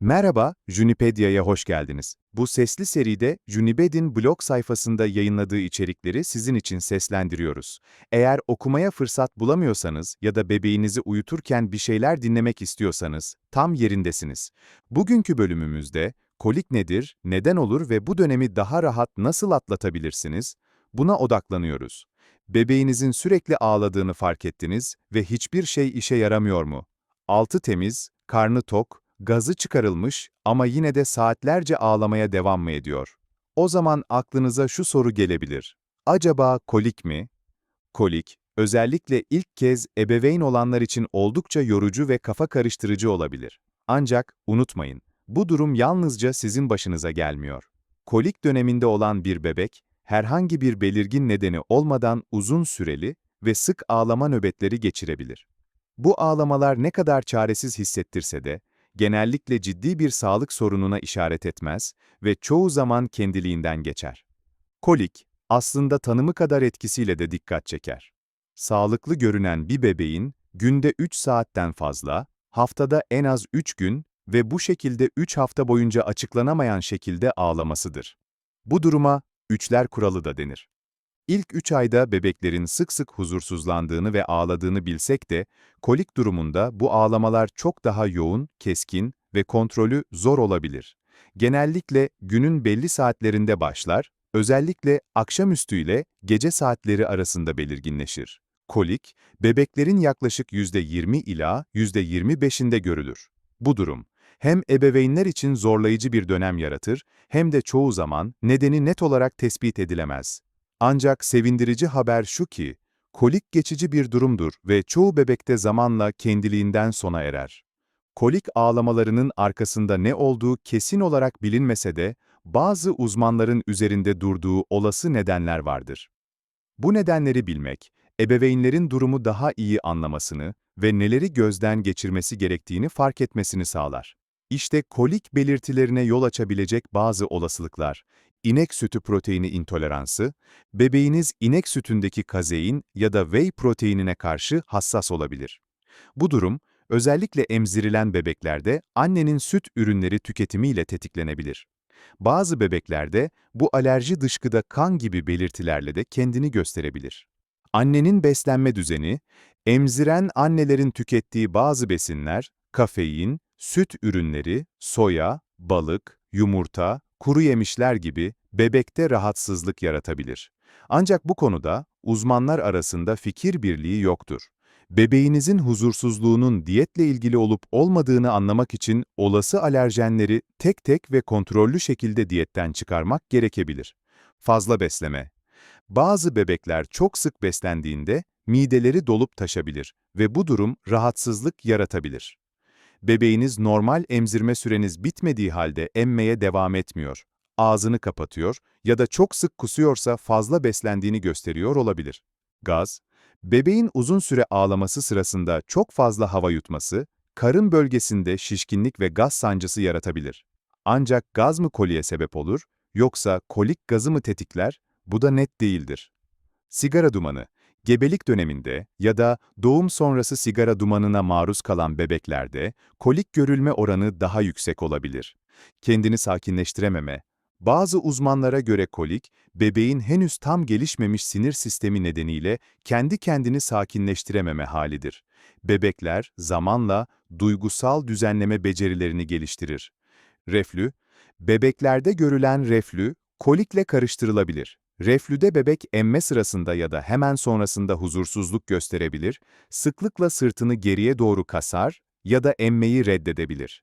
Merhaba, Junipedia'ya hoş geldiniz. Bu sesli seride Juniped'in blog sayfasında yayınladığı içerikleri sizin için seslendiriyoruz. Eğer okumaya fırsat bulamıyorsanız ya da bebeğinizi uyuturken bir şeyler dinlemek istiyorsanız tam yerindesiniz. Bugünkü bölümümüzde kolik nedir, neden olur ve bu dönemi daha rahat nasıl atlatabilirsiniz? Buna odaklanıyoruz. Bebeğinizin sürekli ağladığını fark ettiniz ve hiçbir şey işe yaramıyor mu? Altı temiz, karnı tok, gazı çıkarılmış ama yine de saatlerce ağlamaya devam mı ediyor? O zaman aklınıza şu soru gelebilir. Acaba kolik mi? Kolik, özellikle ilk kez ebeveyn olanlar için oldukça yorucu ve kafa karıştırıcı olabilir. Ancak unutmayın, bu durum yalnızca sizin başınıza gelmiyor. Kolik döneminde olan bir bebek, herhangi bir belirgin nedeni olmadan uzun süreli ve sık ağlama nöbetleri geçirebilir. Bu ağlamalar ne kadar çaresiz hissettirse de, genellikle ciddi bir sağlık sorununa işaret etmez ve çoğu zaman kendiliğinden geçer. Kolik, aslında tanımı kadar etkisiyle de dikkat çeker. Sağlıklı görünen bir bebeğin günde 3 saatten fazla, haftada en az 3 gün ve bu şekilde 3 hafta boyunca açıklanamayan şekilde ağlamasıdır. Bu duruma üçler kuralı da denir. İlk 3 ayda bebeklerin sık sık huzursuzlandığını ve ağladığını bilsek de, kolik durumunda bu ağlamalar çok daha yoğun, keskin ve kontrolü zor olabilir. Genellikle günün belli saatlerinde başlar, özellikle akşamüstü ile gece saatleri arasında belirginleşir. Kolik, bebeklerin yaklaşık %20 ila %25'inde görülür. Bu durum, hem ebeveynler için zorlayıcı bir dönem yaratır, hem de çoğu zaman nedeni net olarak tespit edilemez. Ancak sevindirici haber şu ki, kolik geçici bir durumdur ve çoğu bebekte zamanla kendiliğinden sona erer. Kolik ağlamalarının arkasında ne olduğu kesin olarak bilinmese de, bazı uzmanların üzerinde durduğu olası nedenler vardır. Bu nedenleri bilmek, ebeveynlerin durumu daha iyi anlamasını ve neleri gözden geçirmesi gerektiğini fark etmesini sağlar. İşte kolik belirtilerine yol açabilecek bazı olasılıklar, inek sütü proteini intoleransı, bebeğiniz inek sütündeki kazein ya da whey proteinine karşı hassas olabilir. Bu durum, özellikle emzirilen bebeklerde annenin süt ürünleri tüketimiyle tetiklenebilir. Bazı bebeklerde bu alerji dışkıda kan gibi belirtilerle de kendini gösterebilir. Annenin beslenme düzeni, emziren annelerin tükettiği bazı besinler, kafein, süt ürünleri, soya, balık, yumurta, kuru yemişler gibi bebekte rahatsızlık yaratabilir. Ancak bu konuda uzmanlar arasında fikir birliği yoktur. Bebeğinizin huzursuzluğunun diyetle ilgili olup olmadığını anlamak için olası alerjenleri tek tek ve kontrollü şekilde diyetten çıkarmak gerekebilir. Fazla besleme. Bazı bebekler çok sık beslendiğinde mideleri dolup taşabilir ve bu durum rahatsızlık yaratabilir. Bebeğiniz normal emzirme süreniz bitmediği halde emmeye devam etmiyor, ağzını kapatıyor ya da çok sık kusuyorsa fazla beslendiğini gösteriyor olabilir. Gaz, bebeğin uzun süre ağlaması sırasında çok fazla hava yutması, karın bölgesinde şişkinlik ve gaz sancısı yaratabilir. Ancak gaz mı koliye sebep olur, yoksa kolik gazı mı tetikler, bu da net değildir. Sigara dumanı, gebelik döneminde ya da doğum sonrası sigara dumanına maruz kalan bebeklerde kolik görülme oranı daha yüksek olabilir. Kendini sakinleştirememe, bazı uzmanlara göre kolik, bebeğin henüz tam gelişmemiş sinir sistemi nedeniyle kendi kendini sakinleştirememe halidir. Bebekler zamanla duygusal düzenleme becerilerini geliştirir. Reflü, bebeklerde görülen reflü, kolikle karıştırılabilir. Reflüde bebek emme sırasında ya da hemen sonrasında huzursuzluk gösterebilir, sıklıkla sırtını geriye doğru kasar ya da emmeyi reddedebilir.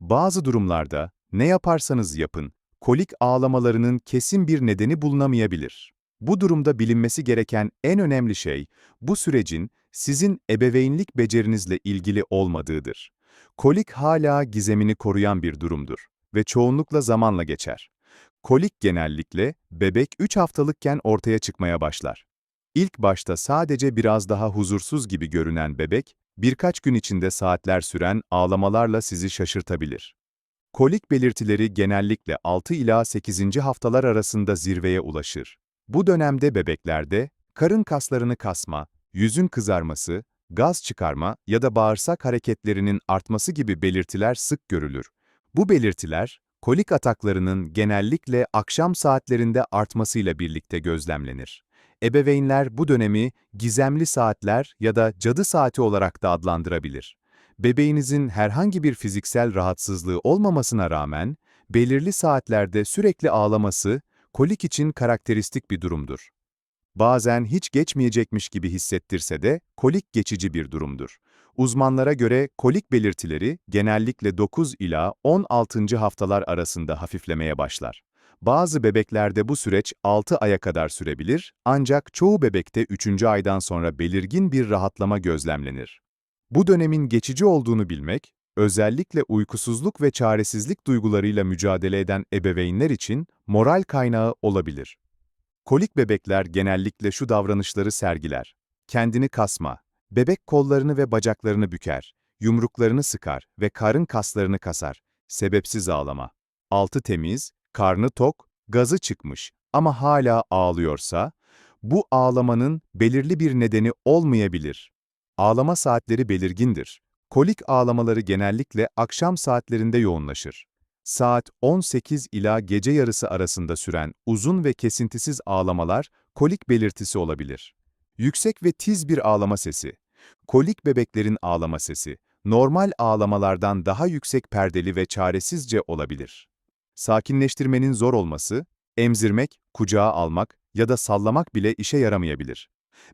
Bazı durumlarda ne yaparsanız yapın, kolik ağlamalarının kesin bir nedeni bulunamayabilir. Bu durumda bilinmesi gereken en önemli şey, bu sürecin sizin ebeveynlik becerinizle ilgili olmadığıdır. Kolik hala gizemini koruyan bir durumdur ve çoğunlukla zamanla geçer. Kolik genellikle bebek 3 haftalıkken ortaya çıkmaya başlar. İlk başta sadece biraz daha huzursuz gibi görünen bebek, birkaç gün içinde saatler süren ağlamalarla sizi şaşırtabilir. Kolik belirtileri genellikle 6 ila 8. haftalar arasında zirveye ulaşır. Bu dönemde bebeklerde karın kaslarını kasma, yüzün kızarması, gaz çıkarma ya da bağırsak hareketlerinin artması gibi belirtiler sık görülür. Bu belirtiler, kolik ataklarının genellikle akşam saatlerinde artmasıyla birlikte gözlemlenir. Ebeveynler bu dönemi gizemli saatler ya da cadı saati olarak da adlandırabilir. Bebeğinizin herhangi bir fiziksel rahatsızlığı olmamasına rağmen, belirli saatlerde sürekli ağlaması, kolik için karakteristik bir durumdur. Bazen hiç geçmeyecekmiş gibi hissettirse de kolik geçici bir durumdur. Uzmanlara göre kolik belirtileri genellikle 9 ila 16. haftalar arasında hafiflemeye başlar. Bazı bebeklerde bu süreç 6 aya kadar sürebilir, ancak çoğu bebekte 3. aydan sonra belirgin bir rahatlama gözlemlenir. Bu dönemin geçici olduğunu bilmek, özellikle uykusuzluk ve çaresizlik duygularıyla mücadele eden ebeveynler için moral kaynağı olabilir. Kolik bebekler genellikle şu davranışları sergiler. Kendini kasma, bebek kollarını ve bacaklarını büker, yumruklarını sıkar ve karın kaslarını kasar, sebepsiz ağlama. Altı temiz, karnı tok, gazı çıkmış ama hala ağlıyorsa, bu ağlamanın belirli bir nedeni olmayabilir. Ağlama saatleri belirgindir. Kolik ağlamaları genellikle akşam saatlerinde yoğunlaşır. Saat 18 ila gece yarısı arasında süren uzun ve kesintisiz ağlamalar kolik belirtisi olabilir. Yüksek ve tiz bir ağlama sesi. Kolik bebeklerin ağlama sesi, normal ağlamalardan daha yüksek perdeli ve çaresizce olabilir. Sakinleştirmenin zor olması, emzirmek, kucağa almak ya da sallamak bile işe yaramayabilir.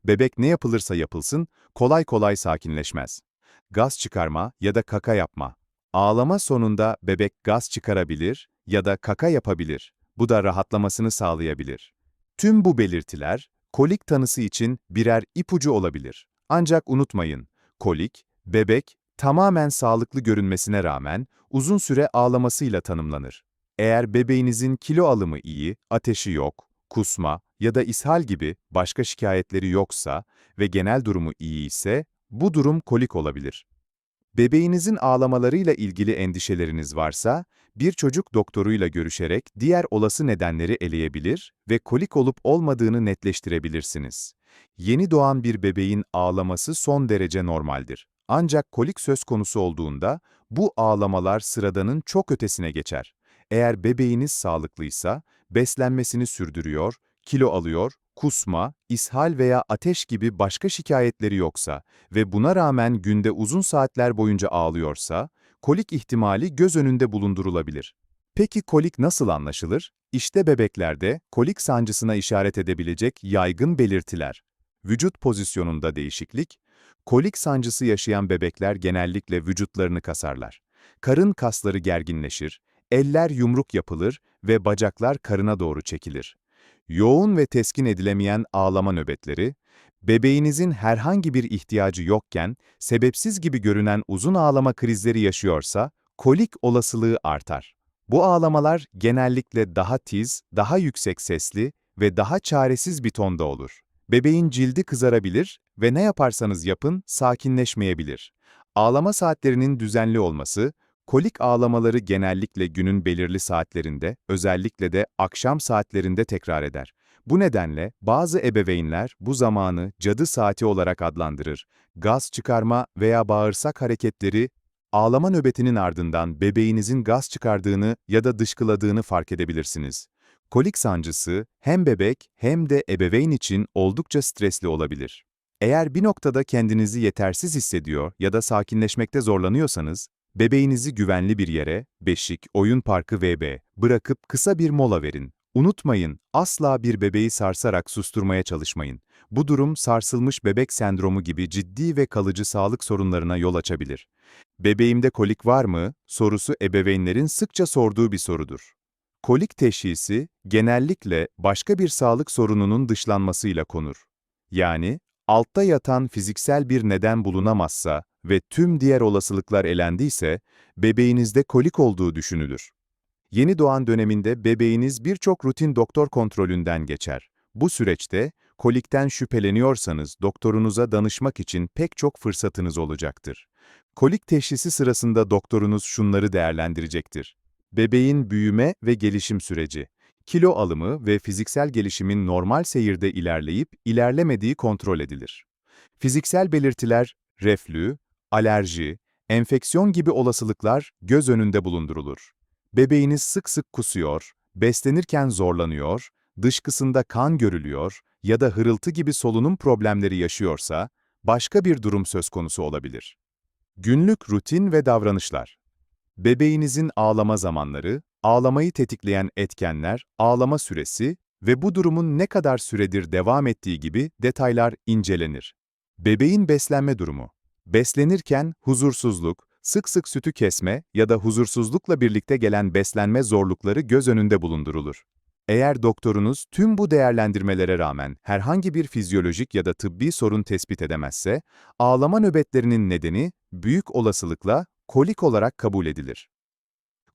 Bebek ne yapılırsa yapılsın, kolay kolay sakinleşmez. Gaz çıkarma ya da kaka yapma. Ağlama sonunda bebek gaz çıkarabilir ya da kaka yapabilir. Bu da rahatlamasını sağlayabilir. Tüm bu belirtiler, kolik tanısı için birer ipucu olabilir. Ancak unutmayın, kolik, bebek, tamamen sağlıklı görünmesine rağmen uzun süre ağlamasıyla tanımlanır. Eğer bebeğinizin kilo alımı iyi, ateşi yok, kusma ya da ishal gibi başka şikayetleri yoksa ve genel durumu iyi ise, bu durum kolik olabilir. Bebeğinizin ağlamalarıyla ilgili endişeleriniz varsa, bir çocuk doktoruyla görüşerek diğer olası nedenleri eleyebilir ve kolik olup olmadığını netleştirebilirsiniz. Yeni doğan bir bebeğin ağlaması son derece normaldir. Ancak kolik söz konusu olduğunda, bu ağlamalar sıradanın çok ötesine geçer. Eğer bebeğiniz sağlıklıysa, beslenmesini sürdürüyor, kilo alıyor, kusma, ishal veya ateş gibi başka şikayetleri yoksa ve buna rağmen günde uzun saatler boyunca ağlıyorsa, kolik ihtimali göz önünde bulundurulabilir. Peki kolik nasıl anlaşılır? İşte bebeklerde kolik sancısına işaret edebilecek yaygın belirtiler. Vücut pozisyonunda değişiklik, kolik sancısı yaşayan bebekler genellikle vücutlarını kasarlar. Karın kasları gerginleşir, eller yumruk yapılır ve bacaklar karına doğru çekilir. Yoğun ve teskin edilemeyen ağlama nöbetleri, bebeğinizin herhangi bir ihtiyacı yokken sebepsiz gibi görünen uzun ağlama krizleri yaşıyorsa, kolik olasılığı artar. Bu ağlamalar genellikle daha tiz, daha yüksek sesli ve daha çaresiz bir tonda olur. Bebeğin cildi kızarabilir ve ne yaparsanız yapın sakinleşmeyebilir. Ağlama saatlerinin düzenli olması, Kolik ağlamaları genellikle günün belirli saatlerinde, özellikle de akşam saatlerinde tekrar eder. Bu nedenle bazı ebeveynler bu zamanı cadı saati olarak adlandırır. Gaz çıkarma veya bağırsak hareketleri, ağlama nöbetinin ardından bebeğinizin gaz çıkardığını ya da dışkıladığını fark edebilirsiniz. Kolik sancısı hem bebek hem de ebeveyn için oldukça stresli olabilir. Eğer bir noktada kendinizi yetersiz hissediyor ya da sakinleşmekte zorlanıyorsanız, Bebeğinizi güvenli bir yere, beşik, oyun parkı VB, bırakıp kısa bir mola verin. Unutmayın, asla bir bebeği sarsarak susturmaya çalışmayın. Bu durum sarsılmış bebek sendromu gibi ciddi ve kalıcı sağlık sorunlarına yol açabilir. Bebeğimde kolik var mı? sorusu ebeveynlerin sıkça sorduğu bir sorudur. Kolik teşhisi genellikle başka bir sağlık sorununun dışlanmasıyla konur. Yani altta yatan fiziksel bir neden bulunamazsa ve tüm diğer olasılıklar elendiyse, bebeğinizde kolik olduğu düşünülür. Yeni doğan döneminde bebeğiniz birçok rutin doktor kontrolünden geçer. Bu süreçte, kolikten şüpheleniyorsanız doktorunuza danışmak için pek çok fırsatınız olacaktır. Kolik teşhisi sırasında doktorunuz şunları değerlendirecektir. Bebeğin büyüme ve gelişim süreci, kilo alımı ve fiziksel gelişimin normal seyirde ilerleyip ilerlemediği kontrol edilir. Fiziksel belirtiler, reflü, alerji, Enfeksiyon gibi olasılıklar göz önünde bulundurulur. Bebeğiniz sık sık kusuyor, beslenirken zorlanıyor, dışkısında kan görülüyor ya da hırıltı gibi solunum problemleri yaşıyorsa, başka bir durum söz konusu olabilir. Günlük rutin ve davranışlar. Bebeğinizin ağlama zamanları, ağlamayı tetikleyen etkenler, ağlama süresi ve bu durumun ne kadar süredir devam ettiği gibi detaylar incelenir. Bebeğin beslenme durumu. Beslenirken huzursuzluk, sık sık sütü kesme ya da huzursuzlukla birlikte gelen beslenme zorlukları göz önünde bulundurulur. Eğer doktorunuz tüm bu değerlendirmelere rağmen herhangi bir fizyolojik ya da tıbbi sorun tespit edemezse, ağlama nöbetlerinin nedeni büyük olasılıkla kolik olarak kabul edilir.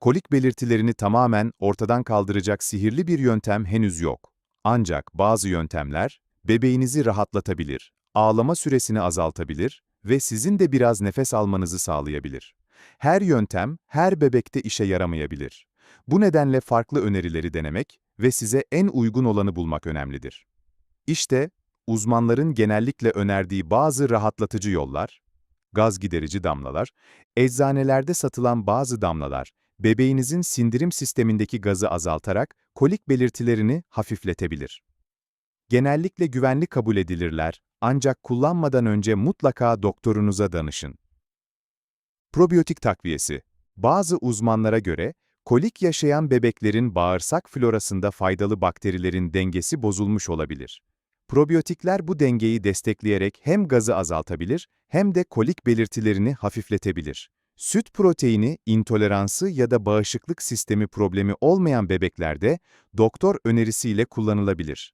Kolik belirtilerini tamamen ortadan kaldıracak sihirli bir yöntem henüz yok. Ancak bazı yöntemler bebeğinizi rahatlatabilir, ağlama süresini azaltabilir ve sizin de biraz nefes almanızı sağlayabilir. Her yöntem her bebekte işe yaramayabilir. Bu nedenle farklı önerileri denemek ve size en uygun olanı bulmak önemlidir. İşte uzmanların genellikle önerdiği bazı rahatlatıcı yollar, gaz giderici damlalar, eczanelerde satılan bazı damlalar, bebeğinizin sindirim sistemindeki gazı azaltarak kolik belirtilerini hafifletebilir. Genellikle güvenli kabul edilirler ancak kullanmadan önce mutlaka doktorunuza danışın. Probiyotik takviyesi. Bazı uzmanlara göre, kolik yaşayan bebeklerin bağırsak florasında faydalı bakterilerin dengesi bozulmuş olabilir. Probiyotikler bu dengeyi destekleyerek hem gazı azaltabilir hem de kolik belirtilerini hafifletebilir. Süt proteini intoleransı ya da bağışıklık sistemi problemi olmayan bebeklerde doktor önerisiyle kullanılabilir.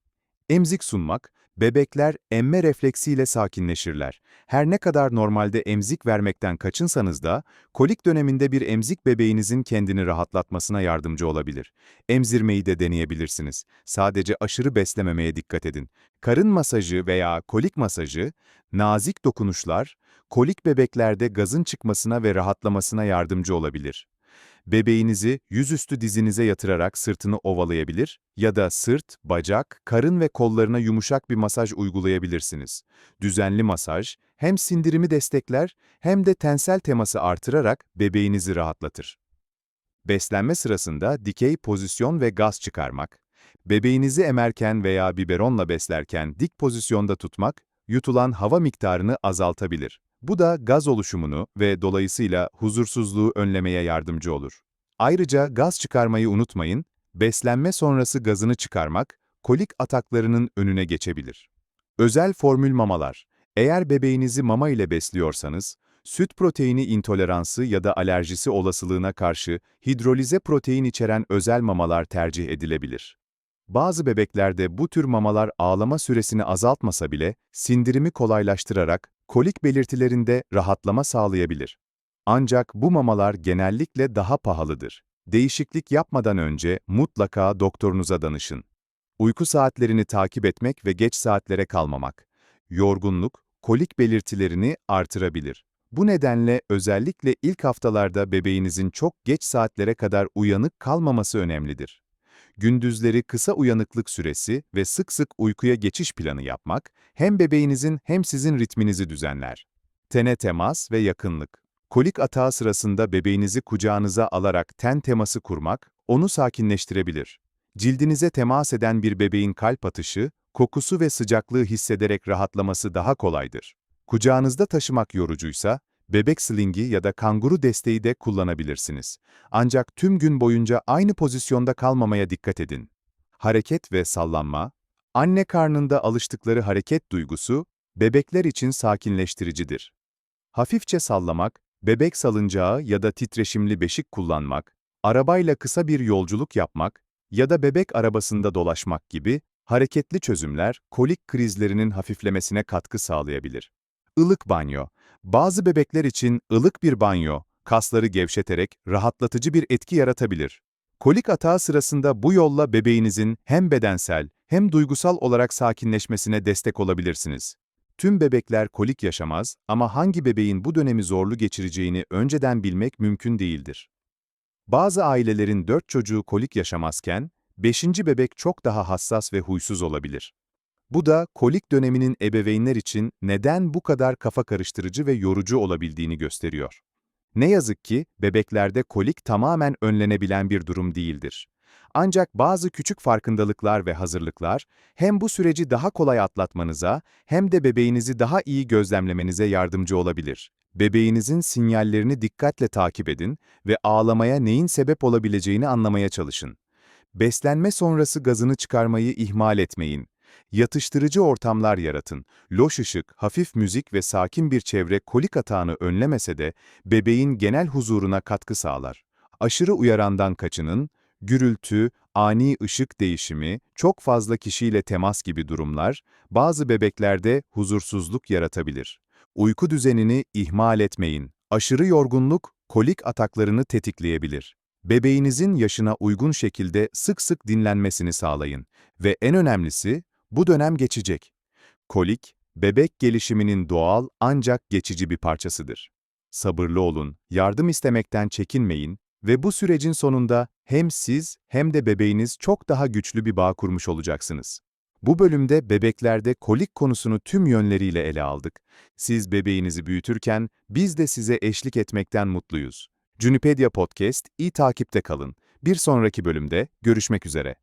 Emzik sunmak, bebekler emme refleksiyle sakinleşirler. Her ne kadar normalde emzik vermekten kaçınsanız da, kolik döneminde bir emzik bebeğinizin kendini rahatlatmasına yardımcı olabilir. Emzirmeyi de deneyebilirsiniz. Sadece aşırı beslememeye dikkat edin. Karın masajı veya kolik masajı, nazik dokunuşlar, kolik bebeklerde gazın çıkmasına ve rahatlamasına yardımcı olabilir. Bebeğinizi yüzüstü dizinize yatırarak sırtını ovalayabilir ya da sırt, bacak, karın ve kollarına yumuşak bir masaj uygulayabilirsiniz. Düzenli masaj hem sindirimi destekler hem de tensel teması artırarak bebeğinizi rahatlatır. Beslenme sırasında dikey pozisyon ve gaz çıkarmak, bebeğinizi emerken veya biberonla beslerken dik pozisyonda tutmak, yutulan hava miktarını azaltabilir. Bu da gaz oluşumunu ve dolayısıyla huzursuzluğu önlemeye yardımcı olur. Ayrıca gaz çıkarmayı unutmayın, beslenme sonrası gazını çıkarmak, kolik ataklarının önüne geçebilir. Özel formül mamalar. Eğer bebeğinizi mama ile besliyorsanız, süt proteini intoleransı ya da alerjisi olasılığına karşı hidrolize protein içeren özel mamalar tercih edilebilir. Bazı bebeklerde bu tür mamalar ağlama süresini azaltmasa bile sindirimi kolaylaştırarak kolik belirtilerinde rahatlama sağlayabilir. Ancak bu mamalar genellikle daha pahalıdır. Değişiklik yapmadan önce mutlaka doktorunuza danışın. Uyku saatlerini takip etmek ve geç saatlere kalmamak. Yorgunluk, kolik belirtilerini artırabilir. Bu nedenle özellikle ilk haftalarda bebeğinizin çok geç saatlere kadar uyanık kalmaması önemlidir gündüzleri kısa uyanıklık süresi ve sık sık uykuya geçiş planı yapmak, hem bebeğinizin hem sizin ritminizi düzenler. Tene temas ve yakınlık. Kolik atağı sırasında bebeğinizi kucağınıza alarak ten teması kurmak, onu sakinleştirebilir. Cildinize temas eden bir bebeğin kalp atışı, kokusu ve sıcaklığı hissederek rahatlaması daha kolaydır. Kucağınızda taşımak yorucuysa, bebek slingi ya da kanguru desteği de kullanabilirsiniz. Ancak tüm gün boyunca aynı pozisyonda kalmamaya dikkat edin. Hareket ve sallanma, anne karnında alıştıkları hareket duygusu, bebekler için sakinleştiricidir. Hafifçe sallamak, bebek salıncağı ya da titreşimli beşik kullanmak, arabayla kısa bir yolculuk yapmak ya da bebek arabasında dolaşmak gibi hareketli çözümler kolik krizlerinin hafiflemesine katkı sağlayabilir. Ilık banyo. Bazı bebekler için ılık bir banyo, kasları gevşeterek rahatlatıcı bir etki yaratabilir. Kolik atağı sırasında bu yolla bebeğinizin hem bedensel hem duygusal olarak sakinleşmesine destek olabilirsiniz. Tüm bebekler kolik yaşamaz ama hangi bebeğin bu dönemi zorlu geçireceğini önceden bilmek mümkün değildir. Bazı ailelerin dört çocuğu kolik yaşamazken, beşinci bebek çok daha hassas ve huysuz olabilir. Bu da kolik döneminin ebeveynler için neden bu kadar kafa karıştırıcı ve yorucu olabildiğini gösteriyor. Ne yazık ki bebeklerde kolik tamamen önlenebilen bir durum değildir. Ancak bazı küçük farkındalıklar ve hazırlıklar hem bu süreci daha kolay atlatmanıza hem de bebeğinizi daha iyi gözlemlemenize yardımcı olabilir. Bebeğinizin sinyallerini dikkatle takip edin ve ağlamaya neyin sebep olabileceğini anlamaya çalışın. Beslenme sonrası gazını çıkarmayı ihmal etmeyin. Yatıştırıcı ortamlar yaratın. Loş ışık, hafif müzik ve sakin bir çevre kolik atağını önlemese de bebeğin genel huzuruna katkı sağlar. Aşırı uyarandan kaçının, gürültü, ani ışık değişimi, çok fazla kişiyle temas gibi durumlar bazı bebeklerde huzursuzluk yaratabilir. Uyku düzenini ihmal etmeyin. Aşırı yorgunluk kolik ataklarını tetikleyebilir. Bebeğinizin yaşına uygun şekilde sık sık dinlenmesini sağlayın ve en önemlisi bu dönem geçecek. Kolik, bebek gelişiminin doğal ancak geçici bir parçasıdır. Sabırlı olun, yardım istemekten çekinmeyin ve bu sürecin sonunda hem siz hem de bebeğiniz çok daha güçlü bir bağ kurmuş olacaksınız. Bu bölümde bebeklerde kolik konusunu tüm yönleriyle ele aldık. Siz bebeğinizi büyütürken biz de size eşlik etmekten mutluyuz. Junipedia Podcast, iyi takipte kalın. Bir sonraki bölümde görüşmek üzere.